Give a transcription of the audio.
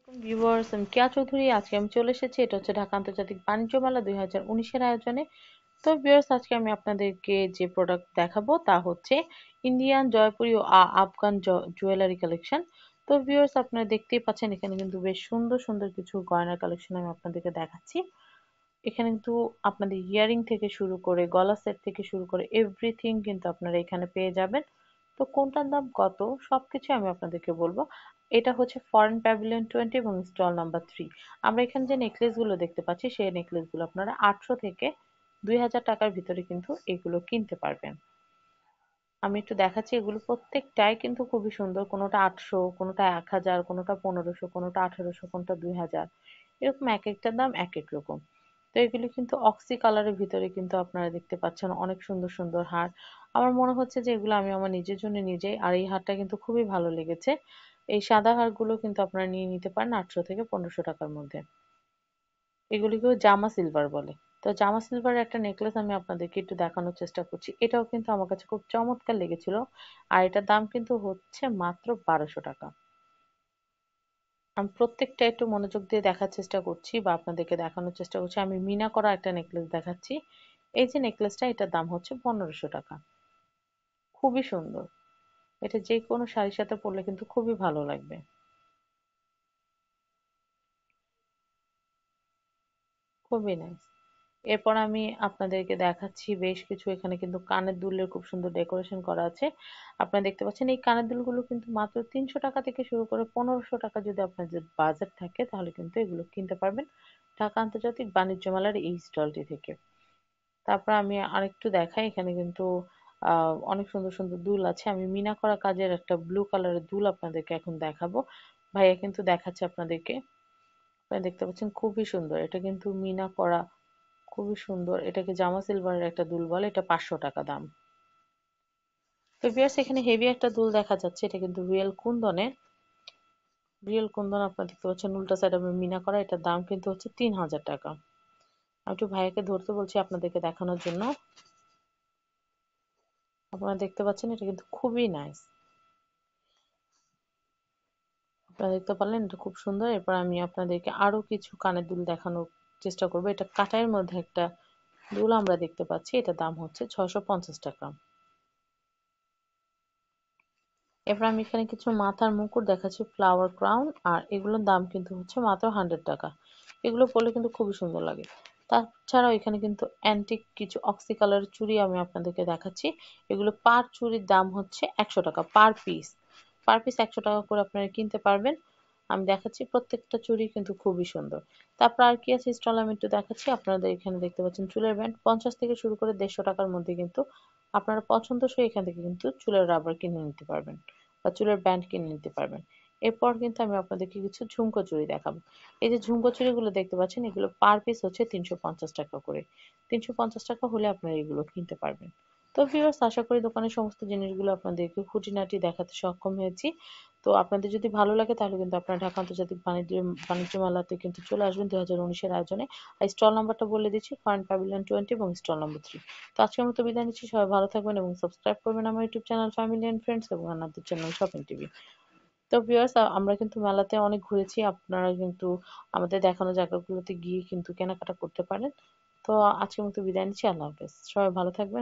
আলাইকুম ভিউয়ার্স, আমি কেয়া চৌধুরী। আজকে আমি চলে এসেছি, এটা হচ্ছে ঢাকা আন্তর্জাতিক বাণিজ্য মেলা দুই হাজার উনিশের আয়োজনে। তো ভিউয়ার্স, আজকে আমি আপনাদেরকে যে প্রোডাক্ট দেখাবো তা হচ্ছে ইন্ডিয়ান জয়পুরি ও আফগান জুয়েলারি কালেকশন তো ভিউয়ার্স, আপনারা দেখতেই পাচ্ছেন, এখানে কিন্তু বেশ সুন্দর সুন্দর কিছু গয়নার কালেকশন আমি আপনাদেরকে দেখাচ্ছি। এখানে কিন্তু আপনাদের ইয়ারিং থেকে শুরু করে গলা সেট থেকে শুরু করে এভরিথিং কিন্তু আপনারা এখানে পেয়ে যাবেন। তো কোনটার দাম কত? সবকিছু আমি আপনাদেরকে বলব। এটা হচ্ছে ফরেন প্যাভিলিয়ন টোয়েন্টি এবং স্টল নাম্বার থ্রি আমরা এখানে যে নেকলেসগুলো দেখতে পাচ্ছি, সেই নেকলেসগুলো আপনারা আটশো থেকে দুই হাজার টাকার ভিতরে কিন্তু এগুলো কিনতে পারবেন। আমি একটু দেখাচ্ছি, এগুলো প্রত্যেকটাই কিন্তু খুবই সুন্দর। কোনোটা আটশো, কোনোটা এক হাজার, কোনোটা পনেরোশো, কোনোটা আঠেরোশো, কোনোটা দুই হাজার। এরকম এক একটার দাম এক এক রকম। তো এগুলি কিন্তু অক্সি কালারের ভিতরে কিন্তু আপনারা দেখতে পাচ্ছেন অনেক সুন্দর সুন্দর হার। আমার মনে হচ্ছে যে এগুলো আমি আমার নিজের জন্য নিজেই, আর এই হারটা কিন্তু খুবই ভালো লেগেছে। এই সাদা হারগুলো কিন্তু আপনারা নিয়ে নিতে পারেন আটশো থেকে পনেরোশো টাকার মধ্যে। এগুলিকেও জামা সিলভার বলে। তো জামা সিলভারের একটা নেকলেস আমি আপনাদেরকে একটু দেখানোর চেষ্টা করছি। এটাও কিন্তু আমার কাছে খুব চমৎকার লেগেছিল, আর এটার দাম কিন্তু হচ্ছে মাত্র বারোশো টাকা। আমি প্রত্যেকটা একটু মনোযোগ দিয়ে দেখার চেষ্টা করছি বা আপনাদেরকে দেখানোর চেষ্টা করছি। আমি মিনা করা একটা নেকলেস দেখাচ্ছি। এই যে নেকলেসটা এটার দাম হচ্ছে পনেরোশো টাকা। খুবই সুন্দর। এটা যে কোনো শাড়ির সাথে পরলে কিন্তু খুবই ভালো লাগবে। খুবই নাইস এরপর আমি আপনাদেরকে দেখাচ্ছি বেশ কিছু, এখানে কিন্তু কানের দুলের খুব সুন্দর ডেকোরেশন করা আছে। আপনারা দেখতে পাচ্ছেন এই কানের দুলগুলো কিন্তু মাত্র তিনশো টাকা থেকে শুরু করে পনেরোশো টাকা যদি আপনাদের বাজেট থাকে, তাহলে কিন্তু এগুলো কিনতে পারবেন ঢাকা আন্তর্জাতিক বাণিজ্য মেলার এই স্টলটি থেকে। তারপর আমি আরেকটু দেখাই, এখানে কিন্তু অনেক সুন্দর সুন্দর দুল আছে। আমি মিনা করা কাজের একটা ব্লু কালারের দুল আপনাদেরকে এখন দেখাবো। ভাইয়া কিন্তু দেখাচ্ছে আপনাদেরকে। আপনারা দেখতে পাচ্ছেন খুবই সুন্দর। এটা কিন্তু মিনা করা খুবই সুন্দর। এটাকে জামা সিলভারের একটা দুল বলে। এটা পাঁচশো টাকা দাম। তো বিয়ার্স এখানে হেভি একটা দুল দেখা যাচ্ছে। এটা কিন্তু রিয়েল কুন্দনের রিয়েল কুন্দন আপনারা দেখতে পাচ্ছেন। উল্টা সাইড আমি মিনা করা। এটার দাম কিন্তু হচ্ছে তিন হাজার টাকা। আমি একটু ভাইয়াকে ধরতে বলছি আপনাদেরকে দেখানোর জন্য। আপনারা দেখতে পাচ্ছেন, এটা কিন্তু খুবই নাইস আপনারা দেখতে পারলেন, এটা খুব সুন্দর। এরপর আমি আপনাদেরকে আরও কিছু কানের দুল দেখানোর চেষ্টা করব। এটা কাটাইয়ের মধ্যে একটা দুল আমরা দেখতে পাচ্ছি এটা দাম হচ্ছে ছশো টাকা। এরপর আমি এখানে কিছু মাথার মুকুট দেখাচ্ছি ফ্লাওয়ার ক্রাউন আর এগুলোর দাম কিন্তু হচ্ছে মাত্র হান্ড্রেড টাকা। এগুলো পরলে কিন্তু খুবই সুন্দর লাগে। তাছাড়াও এখানে কিন্তু অ্যান্টিক কিছু অক্সি কালার চুড়ি আমি আপনাদেরকে দেখাচ্ছি। এগুলো পার চুড়ির দাম হচ্ছে একশো টাকা পার পিস পার পিস একশো টাকা করে আপনারা কিনতে পারবেন। আমি দেখাচ্ছি প্রত্যেকটা চুড়ি কিন্তু খুবই সুন্দর। তারপর আর কি আছে স্টল আমি একটু দেখাচ্ছি। আপনাদের এখানে দেখতে পাচ্ছেন চুলের ব্যান্ড। পঞ্চাশ থেকে শুরু করে দেড়শো টাকার মধ্যে কিন্তু আপনারা পছন্দসই এখান থেকে কিন্তু চুলের রাবার কিনে নিতে পারবেন বা চুলের ব্যান্ড কিনে নিতে পারবেন। এরপর কিন্তু আমি আপনাদেরকে কিছু ঝুমকো চুড়ি দেখাবো। এই যে ঝুমকো চুড়িগুলো দেখতে পাচ্ছেন, এগুলো পার পিস হচ্ছে তিনশো পঞ্চাশ টাকা করে। তিনশো পঞ্চাশ টাকা হলে আপনারা এগুলো কিনতে পারবেন। তো ভিউয়ার্স আশা করি দোকানের সমস্ত জিনিসগুলো আপনাদেরকে খুঁটিনাটি দেখাতে সক্ষম হয়েছি। তো আপনাদের যদি ভালো লাগে, তাহলে কিন্তু আপনারা ঢাকা আন্তর্জাতিক বাণিজ্য বাণিজ্য মেলাতে কিন্তু চলে আসবেন দুই হাজার উনিশের আয়োজনে। আর স্টল নাম্বারটা বলে দিচ্ছি ফরেন প্যাভিলিয়ন টোয়েন্টি এবং স্টল নাম্বার থ্রি তো আজকের মতো বিদায় নিচ্ছি, সবাই ভালো থাকবেন এবং সাবস্ক্রাইব করবেন আমার YouTube channel family and friends এবং আমাদের চ্যানেল শপিং টিভি তো ভিউয়ার্স আমরা কিন্তু মেলাতে অনেক ঘুরেছি। আপনারা কিন্তু আমাদের দেখানো জায়গাগুলোতে গিয়ে কিন্তু কেনাকাটা করতে পারেন। তো আজকের মতো বিদায় নিচ্ছি। আল্লাহ হাফেজ। সবাই ভালো থাকবেন।